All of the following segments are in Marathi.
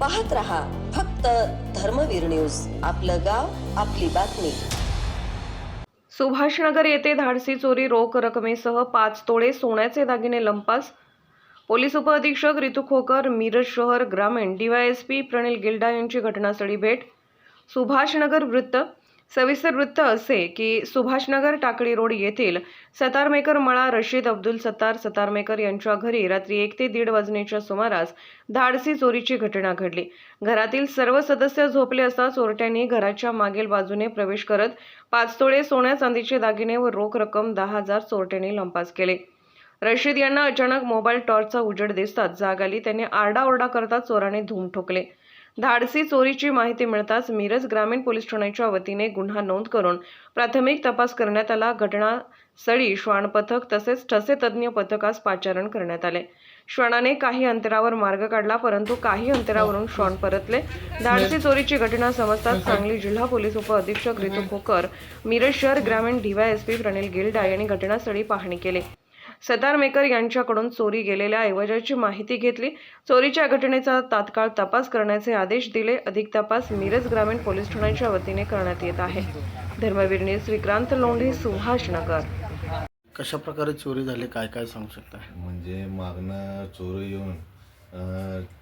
पाहत रहा फक्त धर्मवीर न्यूज. आपलं गाव आपली बातमी. सुभाषनगर येथे धाडसी चोरी रोख रकमेसह पाच तोळे सोन्याचे दागिने लंपास. पोलीस उपअधीक्षक रितू खोकर मिरज शहर ग्रामीण डीवायएसपी प्रणिल गिल्डा यांची घटनास्थळी भेट. सुभाषनगर वृत्त सविस्तर वृत्त असे की सुभाषनगर टाकळी रोड येथील सतारमेकर मळा रशीद अब्दुल सत्तार सतारमेकर यांच्या घरी रात्री एक ते दीड वाजण्याच्या सुमारास धाडसी चोरीची घटना घडली. घरातील सर्व सदस्य झोपले असता चोरट्यांनी घराच्या मागील बाजूने प्रवेश करत पाच तोळे सोन्या चांदीचे दागिने व रोख रक्कम दहा हजार चोरट्यांनी लंपास केले. रशीद यांना अचानक मोबाईल टॉर्चचा उजेड दिसताच जाग आली. त्यांनी आरडाओरडा करता चोराने धूम ठोकले. धाडसी चोरीची माहिती मिळताच मिरज ग्रामीण पोलीस ठाण्याच्या वतीने गुन्हा नोंद करून प्राथमिक तपास करण्यात आला. घटनास्थळी श्वान पथक तसेच ठसे तज्ज्ञ पथकास पाचारण करण्यात आले. श्वानाने काही अंतरावर मार्ग काढला परंतु काही अंतरावरून श्वान परतले. धाडसी चोरीची घटना समजताच सांगली जिल्हा पोलीस उपअधीक्षक रितू खोकर मिरज शहर ग्रामीण डीवायएसपी प्रणिल गिल्डा यांनी घटनास्थळी पाहणी केली. सतार मेकर यांच्याकडून चोरी गेलेल्या ऐवजाची माहिती घेतली. चोरीच्या घटनेचा तात्काळ तपास करण्याचे आदेश दिले. अधिक तपास मिरज ग्रामीण पोलीस ठाण्याच्या वतीने करण्यात येत आहे. धर्मवीर न्यूज विक्रांत लोंढे सुभाषनगर कशा प्रकारे चोरी झाली? काय काय सांगू शकता? म्हणजे मागणं चोर येऊन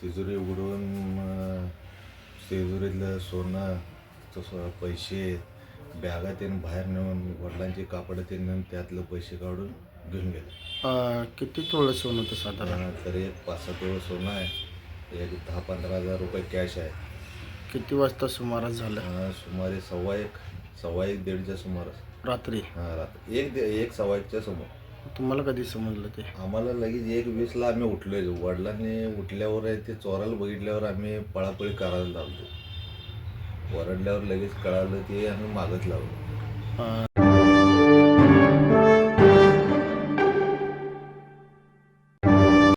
तिजोरी उघडून तिजोरीतलं सोनं तसं पैसे बॅगा त्यानं बाहेर नेऊन वडिलांचे कापडं ते नेऊन त्यातलं पैसे काढून घेऊन गेले अं, किती तोळं सोनं होतं साधारण? तर एक पाच सहा तोळं सोनं आहे. एक दहा पंधरा हजार रुपये कॅश आहे. किती वाजता सुमारास झालं? अं, सुमारे सव्वा एक सव्वा एक दीडच्या सुमारास. रात्री? हां रात्री. एक दे- एक सव्वा एकच्या समोर. तुम्हाला कधी समजलं ते? आम्हाला लगेच एक वीसला आम्ही उठलोय. वडिलांनी उठल्यावर आहे ते चोराला बघितल्यावर आम्ही पळापळी करायला लागलो. वरडल्यावर लगेच कळालं ते आम्ही मागत लागलो. अं,